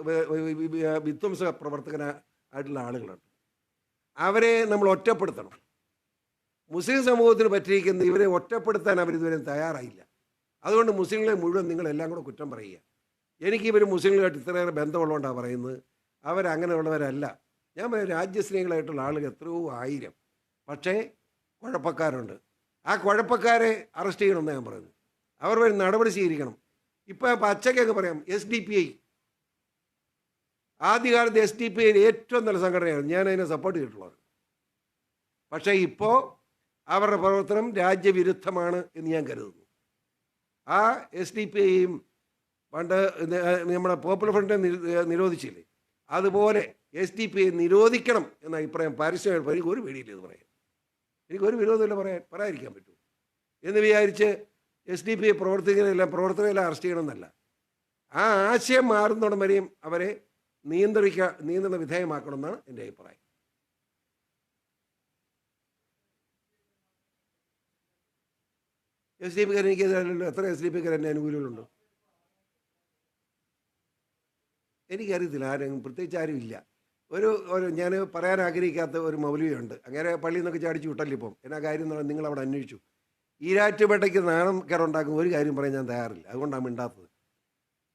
വ- വ- വ- വിധ്വംസക പ്രവർത്തകന ആയിട്ടുള്ള ആളുകളുണ്ട്. അവരെ നമ്മൾ ഒറ്റപ്പെടുത്തണം. മുസ്ലിം സമൂഹത്തിന് പറ്റിയിരിക്കുന്ന ഇവരെ ഒറ്റപ്പെടുത്താൻ അവരിതുവരെ തയ്യാറായില്ല. അതുകൊണ്ട് മുസ്ലിങ്ങളെ മുഴുവൻ നിങ്ങളെല്ലാം കൂടെ കുറ്റം പറയുക. എനിക്ക് ഇവർ മുസ്ലിങ്ങളുമായിട്ട് ഇത്രയേറെ ബന്ധമുള്ളതുകൊണ്ടാണ് പറയുന്നത്. അവരങ്ങനെയുള്ളവരല്ല ഞാൻ പറയാം രാജ്യസ്നേഹികളായിട്ടുള്ള ആളുകൾ എത്രയോ ആയിരം. പക്ഷേ കുഴപ്പക്കാരുണ്ട്. ആ കുഴപ്പക്കാരെ അറസ്റ്റ് ചെയ്യണമെന്ന് ഞാൻ പറയുന്നത്. അവർ വരെ നടപടി സ്വീകരിക്കണം. ഇപ്പം പച്ചക്കൊക്കെ പറയാം എസ് ഡി പി ഐ ആദ്യകാലത്ത് എസ് ഡി പി ഏറ്റവും നല്ല സംഘടനയാണ്. ഞാൻ അതിനെ സപ്പോർട്ട് ചെയ്തിട്ടുള്ളത്. പക്ഷേ ഇപ്പോൾ അവരുടെ പ്രവർത്തനം രാജ്യവിരുദ്ധമാണ് എന്ന് ഞാൻ കരുതുന്നു. ആ എസ് ഡി പി ഐയും പണ്ട് നമ്മുടെ പോപ്പുലർ ഫ്രണ്ട് നിര- നിരോധിച്ചില്ലേ? അതുപോലെ എസ് ഡി പി ഐ നിരോധിക്കണം എന്ന അഭിപ്രായം പരസ്യമായിട്ട് എനിക്ക് ഒരു പേടിയില്ല ഇത് പറയാൻ എനിക്ക് ഒരു വിരോധമില്ല പറയാൻ പറയാതിരിക്കാൻ പറ്റൂ. എന്ന് വിചാരിച്ച് എസ് ഡി പി ഐ പ്രവർത്തകരെല്ലാം പ്രവർത്തകരെല്ലാം അറസ്റ്റ് ചെയ്യണമെന്നല്ല. ആ ആശയം മാറുന്നിടം വരെയും അവരെ നിയന്ത്രിക്ക നിയന്ത്രണ വിധേയമാക്കണമെന്നാണ് എന്റെ അഭിപ്രായം. എസ് ഡി പിക്കാർ എനിക്ക് എതിരല്ലോ എത്ര എസ് ഡി പിക്കാർ എന്റെ അനുകൂലങ്ങളുണ്ട് എനിക്കറിയത്തില്ല ആരും പ്രത്യേകിച്ച് ആരും ഇല്ല. ഒരു ഒരു ഞാൻ പറയാൻ ആഗ്രഹിക്കാത്ത ഒരു മൗലവിയുണ്ട്. അങ്ങനെ പള്ളിയിൽ നിന്നൊക്കെ ചാടിച്ചു വിട്ടല്ലോ ഇപ്പം? എന്നാ കാര്യം എന്ന് നിങ്ങൾ അവിടെ അന്വേഷിച്ചു. ഈരാറ്റുപേട്ടയ്ക്ക് നാണം കയറുണ്ടാക്കും ഒരു കാര്യം പറയാൻ ഞാൻ തയ്യാറില്ല. അതുകൊണ്ടാണ് മിണ്ടാത്തത്.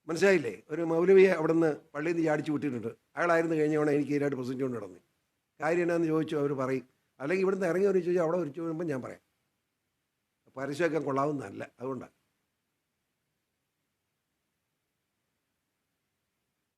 മനസ്സിലായില്ലേ? ഒരു മൗലവിയെ അവിടെ നിന്ന് പള്ളിയിൽ നിന്ന് ചാടിച്ചു വിട്ടിട്ടുണ്ട്. അയാളായിരുന്നു കഴിഞ്ഞവണ എനിക്ക് ഈരാട്ട് പ്രസംഗിച്ചുകൊണ്ട് നടന്നു കാര്യം എന്നാന്ന് ചോദിച്ചു അവർ പറയും. അല്ലെങ്കിൽ ഇവിടുന്ന് ഇറങ്ങി ഒരു ചോദിച്ചാൽ അവിടെ ഒരു ചോദിക്കുമ്പോൾ ഞാൻ പറയാം. പരസ്യമൊക്കെ കൊള്ളാവുന്നതല്ല അതുകൊണ്ടാണ്